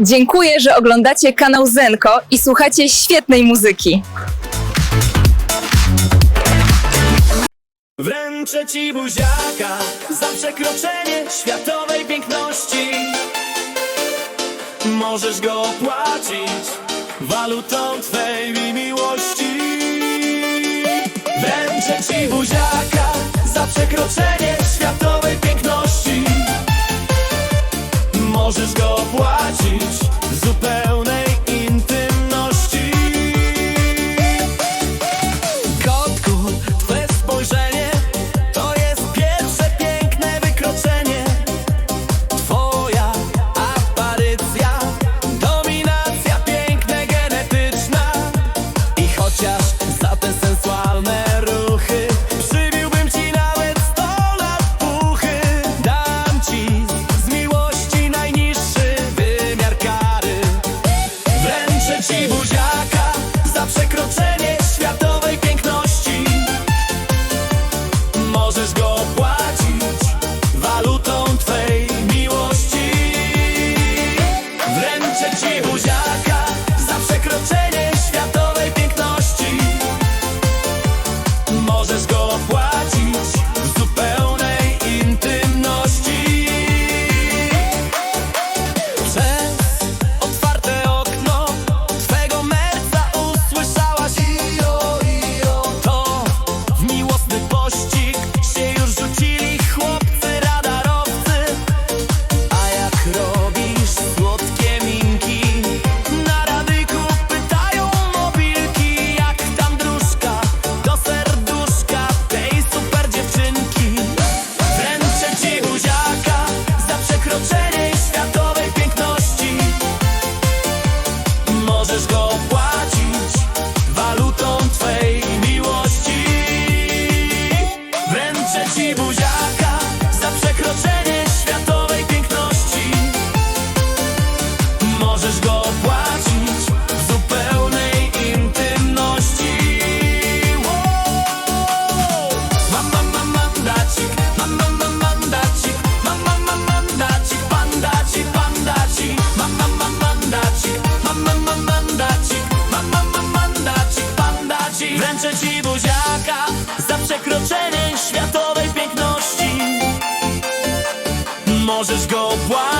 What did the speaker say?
Dziękuję, że oglądacie kanał Zenko i słuchacie świetnej muzyki. Wręczę ci buziaka za przekroczenie światowej piękności. Możesz go opłacić walutą twej miłości. Wręczę ci buziaka za przekroczenie światowej piękności. Możesz go opłacić. Zupełnie go wild.